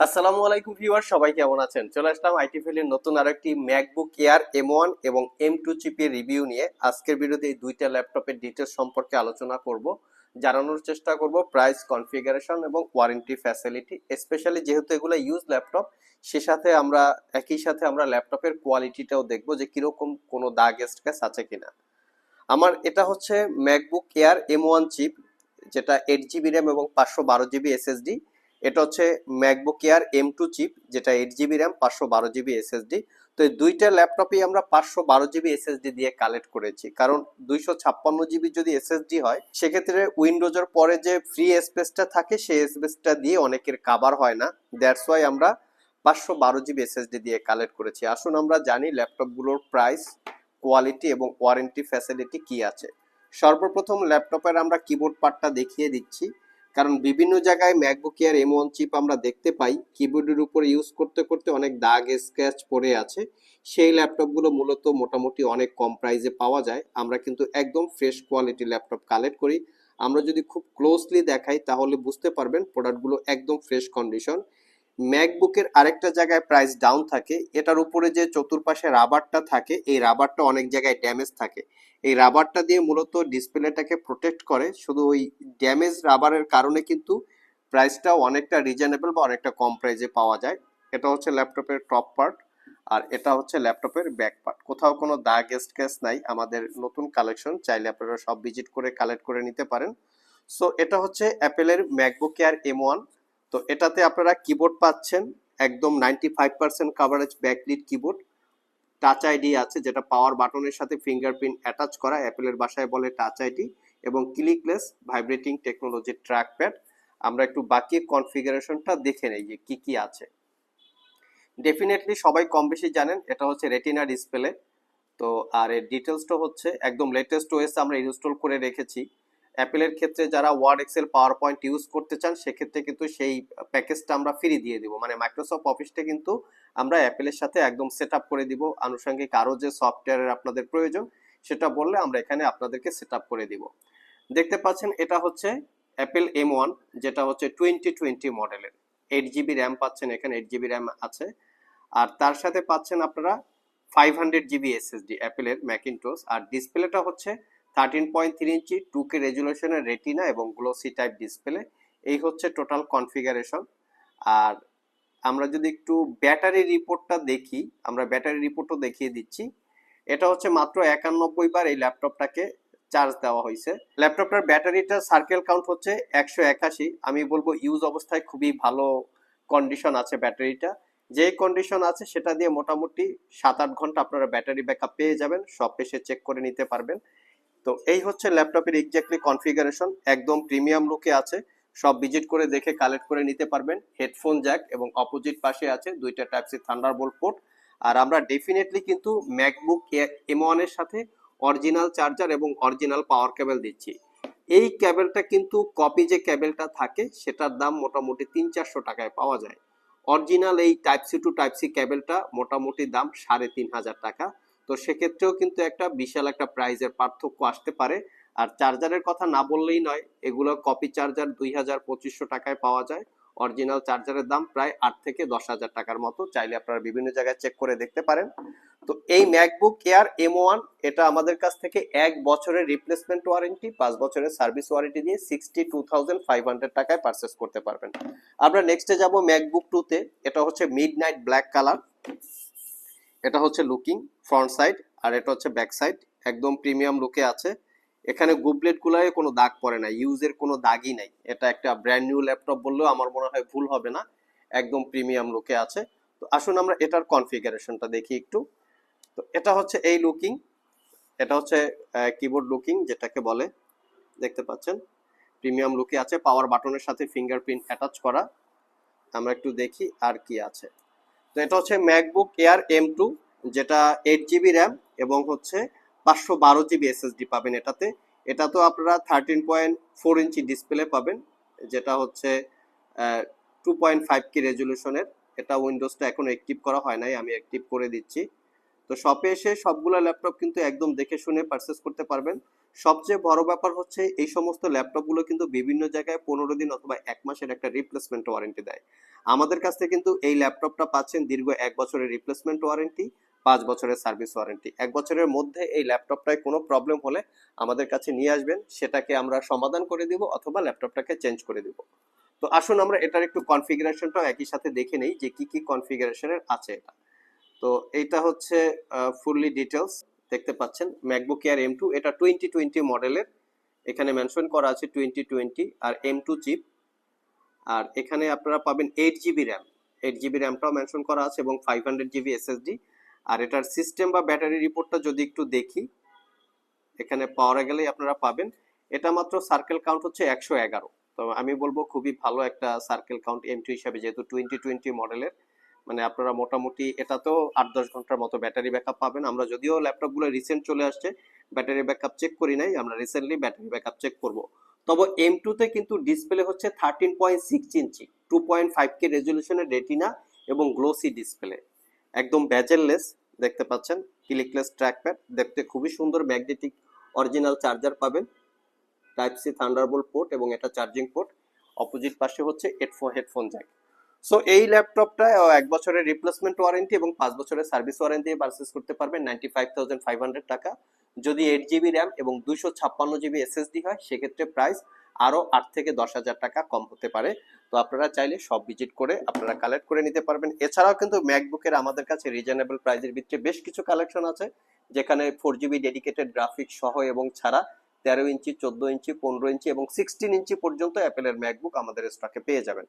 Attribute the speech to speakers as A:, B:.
A: আসসালামু আলাইকুম ভিউয়ার সবাই কেমন আছেন? চলে আসলাম আইটি ফেলের নতুন আরও একটি ম্যাকবুক এয়ার এম ওয়ান এবং এম টু চিপের রিভিউ নিয়ে। আজকের ভিডিওতে এই দুইটা ল্যাপটপের ডিটেলস সম্পর্কে আলোচনা করব, জানানোর চেষ্টা করব, প্রাইস, কনফিগারেশন এবং ওয়ারেন্টি ফ্যাসিলিটি। স্পেশালি যেহেতু এগুলো ইউজ ল্যাপটপ, সে সাথে আমরা, একই সাথে আমরা ল্যাপটপের কোয়ালিটিটাও দেখব যে কীরকম কোনো দাগ স্ক্র্যাচ আছে কিনা। আমার এটা হচ্ছে MacBook Air M one chip, যেটা এইট জিবি র্যাম এবং পাঁচশো বারো জিবি এসএসডি এটা হচ্ছে MacBook Air M two chip যেটা এইট জিবি র্যাম পাঁচশো বারো জিবি এসএসডি তো এই দুইটা ল্যাপটপই আমরা পাঁচশো বারো জিবি এসএসডি দিয়ে কালেক্ট করেছি। কারণ দুইশো ছাপ্পান্ন জিবি যদি এসএসডি হয়, সেক্ষেত্রে উইন্ডোজের পরে যে ফ্রি স্পেসটা থাকে, সেই স্পেসটা দিয়ে অনেকের কাভার হয় না। দ্যাটস ওয়াই আমরা পাঁচশো বারো জিবি এসএসডি দিয়ে কালেক্ট করেছি। আসুন আমরা জানি ল্যাপটপগুলোর প্রাইস কোয়ালিটি এবং ওয়ারেন্টি ফ্যাসিলিটি কি আছে। সর্বপ্রথম ল্যাপটপের আমরা কিবোর্ড পার্টটা দেখিয়ে দিচ্ছি। কারণ বিভিন্ন জায়গায় MacBook Air M one chip আমরা দেখতে পাই কিবোর্ডের উপর ইউজ করতে করতে অনেক দাগ স্ক্র্যাচ পড়ে আছে। সেই ল্যাপটপগুলো মূলত মোটামুটি অনেক কম প্রাইসে পাওয়া যায়। আমরা কিন্তু একদম ফ্রেশ কোয়ালিটি ল্যাপটপ কালেক্ট করি। আমরা যদি খুব ক্লোজলি দেখাই তাহলে বুঝতে পারবেন প্রোডাক্টগুলো একদম ফ্রেশ কন্ডিশন ম্যাকবুকের আরেকটা জায়গায় প্রাইস ডাউন থাকে, এটার উপরে যে চতুর্পাশে রাবারটা থাকে, এই রাবারটা অনেক জায়গায় ড্যামেজ থাকে। এই রাবারটা দিয়ে মূলত ডিসপ্লেটাকে প্রোটেক্ট করে, শুধু ওই ড্যামেজ রাবারের কারণে কিন্তু প্রাইসটা অনেকটা রিজনেবল বা অনেকটা কম প্রাইসে পাওয়া যায়। এটা হচ্ছে ল্যাপটপের টপ পার্ট আর এটা হচ্ছে ল্যাপটপের ব্যাক পার্ট কোথাও কোনো দাগ স্ক্র্যাচ নাই, আমাদের নতুন কালেকশন চাইলে আপনারা সব ভিজিট করে কালেক্ট করে নিতে পারেন। সো এটা হচ্ছে অ্যাপেলের ম্যাকবুক এয়ার এম ওয়ান তো এটাতে আপনারা কিবোর্ড পাচ্ছেন, একদম ninety five percent coverage backlit keyboard touch ID আছে, যেটা পাওয়ার বাটনের সাথে ফিঙ্গারপ্রিন্ট অ্যাটাচ করা অ্যাপেলের বাসায় বলে টাচ আইডি এবং clickless vibrating technology track pad আমরা একটু বাকি কনফিগারেশনটা দেখে নেই যে কি কি আছে। ডেফিনেটলি সবাই কম বেশি জানেন, এটা হচ্ছে রেটিনা ডিসপ্লে তো আর এর ডিটেলসটা হচ্ছে, একদম লেটেস্ট ওএস আমরা ইনস্টল করে রেখেছি। অ্যাপেলের ক্ষেত্রে যারা Word Excel PowerPoint use করতে চান, সেক্ষেত্রে কিন্তু সেই প্যাকেজটা আমরা ফ্রি দিয়ে দিব। মানে মাইক্রোসফট অফিসটা কিন্তু আমরা অ্যাপেলের সাথে একদম সেট করে দিব। আনুষঙ্গিক আরও যে সফটওয়্যারের আপনাদের প্রয়োজন, সেটা বললে আমরা এখানে আপনাদেরকে সেট করে দিব। দেখতে পাচ্ছেন, এটা হচ্ছে অ্যাপেল এম ওয়ান যেটা হচ্ছে টোয়েন্টি টোয়েন্টি মডেলের এইট জিবি র্যাম পাচ্ছেন এখানে এইট জিবি র্যাম আছে। আর তার সাথে পাচ্ছেন আপনারা ফাইভ হান্ড্রেড জিবি এসএসডি অ্যাপেলের ম্যাকিনটোস আর ডিসপ্লেটা হচ্ছে thirteen point three inch two K রেজুলেশনের retina এবং গ্লোসি টাইপ ডিসপ্লে এই হচ্ছে টোটাল কনফিগারেশন আর আমরা যদি একটু ব্যাটারি রিপোর্টটা দেখি, আমরা ব্যাটারি রিপোর্টও দেখিয়ে দিচ্ছি। এটা হচ্ছে মাত্র একানব্বই বার এই ল্যাপটপটাকে চার্জ দেওয়া হয়েছে। ল্যাপটপটার ব্যাটারিটা সার্কেল কাউন্ট হচ্ছে একশো একাশি। আমি বলব ইউজ অবস্থায় খুবই ভালো কন্ডিশন আছে ব্যাটারিটা যে কন্ডিশন আছে সেটা দিয়ে মোটামুটি সাত আট ঘণ্টা আপনারা ব্যাটারি ব্যাকআপ পেয়ে যাবেন। সব এসে চেক করে নিতে পারবেন। তো এই হচ্ছে ল্যাপটপের এক্স্যাক্টলি কনফিগারেশন একদম প্রিমিয়াম লুকে আছে। সব ভিজিট করে দেখে কালেক্ট করে নিতে পারবেন। হেডফোন জ্যাক এবং অপোজিট পাশে আছে দুইটা টাইপ সি থান্ডারবোল্ট পোর্ট আর আমরা ডেফিনেটলি কিন্তু ম্যাকবুক এম ওয়ানের সাথে অরিজিনাল চার্জার এবং অরিজিনাল পাওয়ার কেবল দিচ্ছি। এই কেবলটা কিন্তু কপি যে কেবলটা থাকে, সেটার দাম মোটামুটি তিন চারশো টাকায় পাওয়া যায়। অরিজিনাল এই type C to type C কেবলটা মোটামুটি দাম সাড়ে তিন হাজার টাকা। তো সেক্ষেত্রেও কিন্তু একটা বিশাল একটা প্রাইজের পার্থক্য আসতে পারে। আর চার্জারের কথা না বললেই নয়, এগুলো কপি চার্জার দুই হাজার পঁচিশশো টাকায় পাওয়া যায়। অরিজিনাল চার্জারের দাম প্রায় আট থেকে দশ হাজার টাকার মতো। চাইলে আপনারা বিভিন্ন জায়গায় চেক করে দেখতে পারেন। তো এই ম্যাকবুক এয়ার এম ওয়ান এটা আমাদের কাছ থেকে এক বছরের রিপ্লেসমেন্ট ওয়ারেন্টি পাঁচ বছরের সার্ভিস ওয়ারেন্টি দিয়ে sixty two thousand five hundred টাকায় পারচেস করতে পারবেন। আমরা নেক্সটে যাব ম্যাকবুক টুতে এটা হচ্ছে মিড নাইট ব্ল্যাক কালার এটা হচ্ছে লুকিং ফ্রন্ট সাইড আর এটা হচ্ছে ব্যাক সাইড একদম প্রিমিয়াম লুকে আছে। এখানে গুবলেট গুলায় কোনো দাগ পড়ে না ইউজের কোনো দাগই নাই। এটা একটা ব্র্যান্ড নিউ ল্যাপটপ বললেও আমার মনে হয় ভুল হবে না। একদম প্রিমিয়াম লুকে আছে। তো আসুন আমরা এটার কনফিগারেশনটা দেখি একটু। তো এটা হচ্ছে এই লুকিং এটা হচ্ছে কিবোর্ড লুকিং যেটাকে বলে। দেখতে পাচ্ছেন? প্রিমিয়াম লুকে আছে। পাওয়ার বাটনের সাথে ফিঙ্গারপ্রিন্ট অ্যাটাচ করা। আমরা একটু দেখি আর কি আছে। তো এটা হচ্ছে ম্যাকবুক এয়ার এম টু যেটা এইট জিবি র্যাম এবং হচ্ছে পাঁচশো বারো জিবি এসএসডি পাবেন এটাতে। এটা তো আপনারা thirteen point four inch display পাবেন, যেটা হচ্ছে টু পয়েন্ট ফাইভ কি রেজলিউশনের এটা উইন্ডোজটা এখন অ্যাক্টিভ করা হয় নাই, আমি অ্যাক্টিভ করে দিচ্ছি। তো শপে এসে সবগুলো ল্যাপটপ কিন্তু একদম দেখে শুনে পারচেস করতে পারবেন। সবচেয়ে বড় ব্যাপার হচ্ছে এই সমস্ত ল্যাপটপগুলো কিন্তু বিভিন্ন জায়গায় পনেরো দিন অথবা এক মাসের একটা রিপ্লেসমেন্ট ওয়ারেন্টি দেয়। আমাদের কাছ থেকে কিন্তু এই ল্যাপটপটা পাচ্ছেন দীর্ঘ এক বছরের রিপ্লেসমেন্ট ওয়ারেন্টি পাঁচ বছরের সার্ভিস ওয়ারেন্টি এক বছরের মধ্যে এই ল্যাপটপটায় কোনো প্রবলেম হলে আমাদের কাছে নিয়ে আসবেন, সেটাকে আমরা সমাধান করে দিব অথবা ল্যাপটপটাকে চেঞ্জ করে দিব। তো আসুন আমরা এটার একটু কনফিগারেশনটাও একই সাথে দেখে নেই যে কি কি কনফিগারেশনের আছে এটা। তো এইটা হচ্ছে ফুললি ডিটেলস দেখতে পাচ্ছেন ম্যাকবুক এয়ার এম টু এটা টোয়েন্টি টোয়েন্টি মডেলের এখানে মেনশন করা আছে টোয়েন্টি টোয়েন্টি আর এম টু চিপ আর এখানে আপনারা পাবেন eight GB RAM eight GB র্যামটাও mention করা আছে এবং ফাইভ হান্ড্রেড জিবি এসএসডি আর এটার সিস্টেম বা ব্যাটারি রিপোর্টটা যদি একটু দেখি, এখানে পাওয়া গেলেই আপনারা পাবেন। এটা মাত্র সার্কেল কাউন্ট হচ্ছে একশো এগারো। তো আমি বলব খুবই ভালো একটা সার্কেল কাউন্ট এম টু হিসাবে, যেহেতু টোয়েন্টি টোয়েন্টি মডেলের মানে আপনারা মোটামুটি এটাতেও আট দশ ঘণ্টার মতো ব্যাটারি ব্যাকআপ পাবেন। আমরা যদিও ল্যাপটপগুলো রিসেন্ট চলে আসছে ব্যাটারি ব্যাকআপ চেক করি নাই, আমরা রিসেন্টলি ব্যাটারি ব্যাকআপ চেক করব। তবে এম টুতে কিন্তু ডিসপ্লে হচ্ছে thirteen point six inch two point five K রেজলিউশনের retina এবং গ্লোসি ডিসপ্লে একদম ব্যাজেললেস দেখতে পাচ্ছেন? ক্লিকলেস ট্র্যাকপ্যাড দেখতে খুবই সুন্দর ম্যাগনেটিক অরিজিনাল চার্জার পাবেন। টাইপ সি থান্ডারবোল্ট পোর্ট এবং এটা চার্জিং পোর্ট অপোজিট পাশে হচ্ছে হেডফোন হেডফোন জ্যাক সো এই ল্যাপটপটা এক বছরের রিপ্লেসমেন্ট ওয়ারেন্টি এবং পাঁচ বছরের সার্ভিস ওয়ারেন্টি পারচেস করতে পারবেন ninety five thousand five hundred টাকা। যদি এইট জিবি র্যাম এবং দুইশো ছাপ্পান্ন জিবি এসএসডি হয়, সেক্ষেত্রে প্রাইস আরও আট থেকে দশ হাজার টাকা কম হতে পারে। তো আপনারা চাইলে সব ভিজিট করে আপনারা কালেক্ট করে নিতে পারবেন। এছাড়াও কিন্তু ম্যাকবুকের আমাদের কাছে রিজনেবল প্রাইসের ভিত্তিতে বেশ কিছু কালেকশন আছে, যেখানে ফোর জিবি ডেডিকেটেড গ্রাফিক্স সহ এবং ছাড়া তেরো ইঞ্চি, চোদ্দ ইঞ্চি, পনেরো ইঞ্চি এবং সিক্সটিন ইঞ্চি পর্যন্ত অ্যাপেলের ম্যাকবুক আমাদের স্টকে পেয়ে যাবেন।